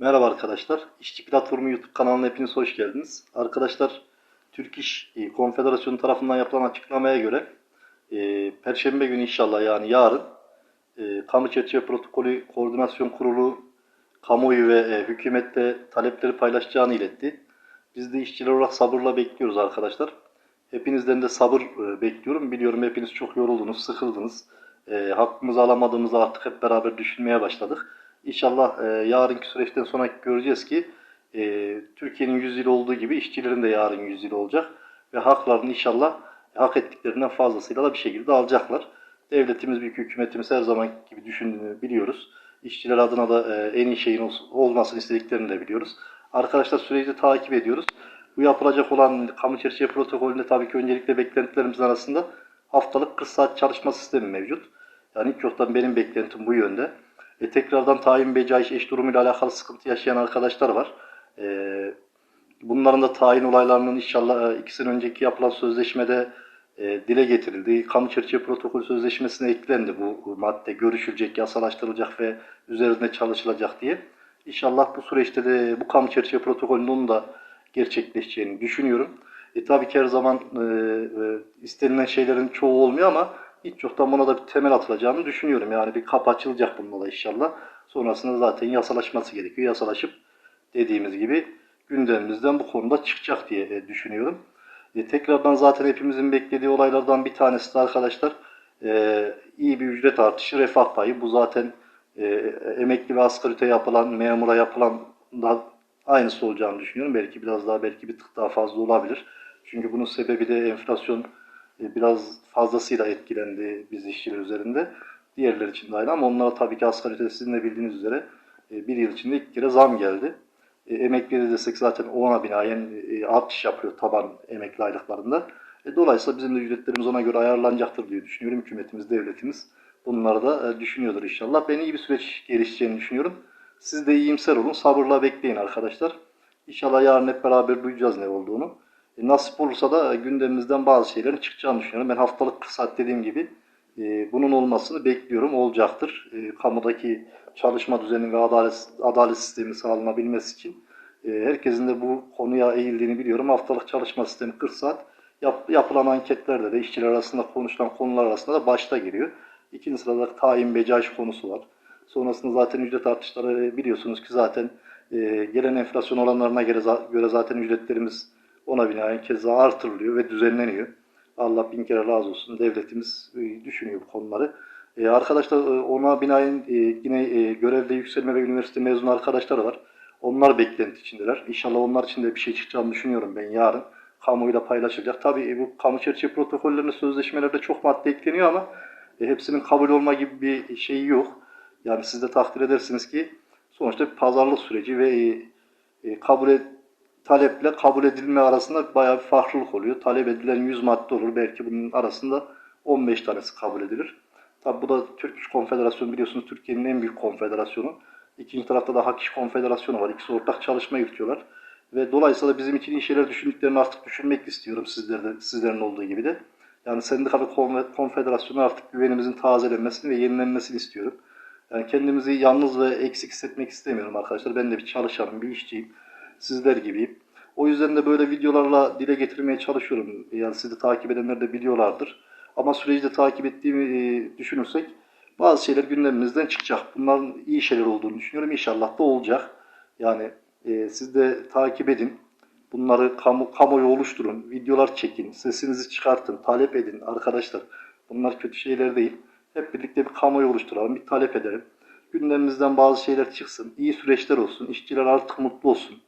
Merhaba arkadaşlar. İşçi Platformu YouTube kanalına hepiniz hoş geldiniz. Arkadaşlar Türk İş e, Konfederasyonu tarafından yapılan açıklamaya göre e, Perşembe günü inşallah yani yarın e, Kamu Çerçeve Protokolü Koordinasyon Kurulu kamuoyu ve e, hükümette talepleri paylaşacağını iletti. Biz de işçiler olarak sabırla bekliyoruz arkadaşlar. Hepinizden de sabır e, bekliyorum. Biliyorum hepiniz çok yoruldunuz, sıkıldınız. E, hakkımızı alamadığımızı artık hep beraber düşünmeye başladık. İnşallah e, yarınki süreçten sonra göreceğiz ki e, Türkiye'nin 100 yılı olduğu gibi işçilerin de yarın 100 yılı olacak. Ve haklarını inşallah hak ettiklerinden fazlasıyla da bir şekilde alacaklar. Devletimiz, büyük hükümetimiz her zaman gibi düşündüğünü biliyoruz. İşçiler adına da e, en iyi şeyin ol- olmasını istediklerini de biliyoruz. Arkadaşlar süreci takip ediyoruz. Bu yapılacak olan kamu çerçeve protokolünde tabii ki öncelikle beklentilerimizin arasında haftalık 40 saat çalışma sistemi mevcut. Yani ilk yoktan benim beklentim bu yönde. E, tekrardan tayin becaiş eş durumuyla alakalı sıkıntı yaşayan arkadaşlar var. E, bunların da tayin olaylarının inşallah e, ikisinin önceki yapılan sözleşmede e, dile getirildi. Kamu çerçeve protokol sözleşmesine eklendi bu, madde. Görüşülecek, yasalaştırılacak ve üzerinde çalışılacak diye. İnşallah bu süreçte de bu kamu çerçeve protokolünün da gerçekleşeceğini düşünüyorum. E, tabii ki her zaman e, e, istenilen şeylerin çoğu olmuyor ama hiç yoktan buna da bir temel atılacağını düşünüyorum. Yani bir kapı açılacak bununla da inşallah. Sonrasında zaten yasalaşması gerekiyor. Yasalaşıp dediğimiz gibi gündemimizden bu konuda çıkacak diye e, düşünüyorum. E, tekrardan zaten hepimizin beklediği olaylardan bir tanesi de arkadaşlar e, iyi bir ücret artışı, refah payı. Bu zaten e, emekli ve asgari ücrete yapılan, memura yapılan da aynısı olacağını düşünüyorum. Belki biraz daha, belki bir tık daha fazla olabilir. Çünkü bunun sebebi de enflasyon biraz fazlasıyla etkilendi biz işçiler üzerinde. Diğerler için de aynı ama onlara tabii ki asgari ücret sizin de bildiğiniz üzere e, bir yıl içinde ilk kere zam geldi. E, emekli desek zaten ona binaen e, artış yapıyor taban emekli aylıklarında. E, dolayısıyla bizim de ücretlerimiz ona göre ayarlanacaktır diye düşünüyorum. Hükümetimiz, devletimiz bunları da e, düşünüyordur inşallah. Ben iyi bir süreç gelişeceğini düşünüyorum. Siz de iyimser olun, sabırla bekleyin arkadaşlar. İnşallah yarın hep beraber duyacağız ne olduğunu. E, nasip olursa da gündemimizden bazı şeylerin çıkacağını düşünüyorum. Ben haftalık 40 saat dediğim gibi e, bunun olmasını bekliyorum. Olacaktır. E, kamudaki çalışma düzeni ve adalet, adalet sistemi sağlanabilmesi için e, herkesin de bu konuya eğildiğini biliyorum. Haftalık çalışma sistemi 40 saat. Yap, yapılan anketlerde de işçiler arasında konuşulan konular arasında da başta geliyor. İkinci sırada tayin becaiş konusu var. Sonrasında zaten ücret artışları e, biliyorsunuz ki zaten e, gelen enflasyon oranlarına göre zaten ücretlerimiz ona binaen keza artırılıyor ve düzenleniyor. Allah bin kere razı olsun. Devletimiz e, düşünüyor bu konuları. E, arkadaşlar e, ona binaen yine görevde yükselme ve üniversite mezunu arkadaşlar var. Onlar beklenti içindeler. İnşallah onlar için de bir şey çıkacağını düşünüyorum ben yarın. Kamuoyuyla paylaşılacak. Tabii bu kamu çerçeve protokollerine, sözleşmelerde çok madde ekleniyor ama hepsinin kabul olma gibi bir şeyi yok. Yani siz de takdir edersiniz ki sonuçta pazarlık süreci ve kabul et, taleple kabul edilme arasında bayağı bir farklılık oluyor. Talep edilen 100 madde olur. Belki bunun arasında 15 tanesi kabul edilir. Tabi bu da Türk İş Konfederasyonu biliyorsunuz Türkiye'nin en büyük konfederasyonu. İkinci tarafta da Hak İş Konfederasyonu var. İkisi ortak çalışma yürütüyorlar. Ve dolayısıyla bizim için iyi şeyler düşündüklerini artık düşünmek istiyorum sizlerde, sizlerin olduğu gibi de. Yani sendika ve konfe- konfederasyona artık güvenimizin tazelenmesini ve yenilenmesini istiyorum. Yani kendimizi yalnız ve eksik hissetmek istemiyorum arkadaşlar. Ben de bir çalışanım, bir işçiyim. Sizler gibiyim. O yüzden de böyle videolarla dile getirmeye çalışıyorum. Yani sizi takip edenler de biliyorlardır. Ama süreci de takip ettiğimi e, düşünürsek bazı şeyler gündemimizden çıkacak. Bunların iyi şeyler olduğunu düşünüyorum. İnşallah da olacak. Yani e, siz de takip edin. Bunları kamu, kamuoyu oluşturun. Videolar çekin. Sesinizi çıkartın. Talep edin arkadaşlar. Bunlar kötü şeyler değil. Hep birlikte bir kamuoyu oluşturalım. Bir talep edelim. Gündemimizden bazı şeyler çıksın. İyi süreçler olsun. İşçiler artık mutlu olsun.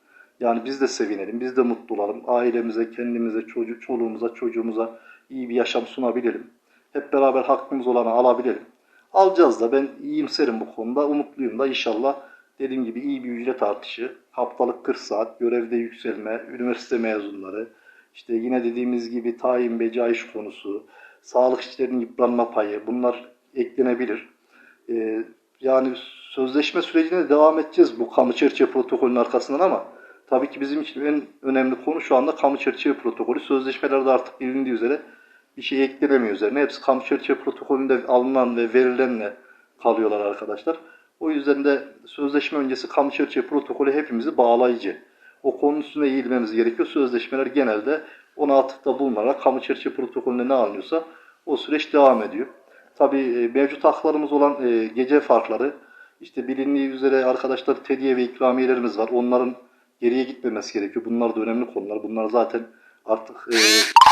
Yani biz de sevinelim, biz de mutlu olalım. Ailemize, kendimize, çocuk, çoluğumuza, çocuğumuza iyi bir yaşam sunabilelim. Hep beraber hakkımız olanı alabilelim. Alacağız da ben iyimserim bu konuda, umutluyum da inşallah dediğim gibi iyi bir ücret artışı, haftalık 40 saat, görevde yükselme, üniversite mezunları, işte yine dediğimiz gibi tayin becaiş konusu, sağlık işçilerinin yıpranma payı bunlar eklenebilir. Ee, yani sözleşme sürecine de devam edeceğiz bu kamu çerçeve protokolünün arkasından ama tabii ki bizim için en önemli konu şu anda kamu çerçeve protokolü. Sözleşmelerde artık bilindiği üzere bir şey eklenemiyor üzerine. Hepsi kamu çerçeve protokolünde alınan ve verilenle kalıyorlar arkadaşlar. O yüzden de sözleşme öncesi kamu çerçeve protokolü hepimizi bağlayıcı. O konunun üstüne eğilmemiz gerekiyor. Sözleşmeler genelde ona atıfta bulunarak kamu çerçeve protokolünde ne alınıyorsa o süreç devam ediyor. Tabii e, mevcut haklarımız olan e, gece farkları, işte bilindiği üzere arkadaşlar tediye ve ikramiyelerimiz var. Onların geriye gitmemesi gerekiyor. Bunlar da önemli konular. Bunlar zaten artık e,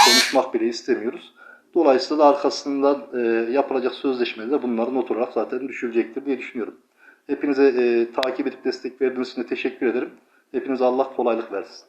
konuşmak bile istemiyoruz. Dolayısıyla da arkasından e, yapılacak sözleşmede de bunların not olarak zaten düşülecektir diye düşünüyorum. Hepinize e, takip edip destek verdiğiniz için teşekkür ederim. Hepinize Allah kolaylık versin.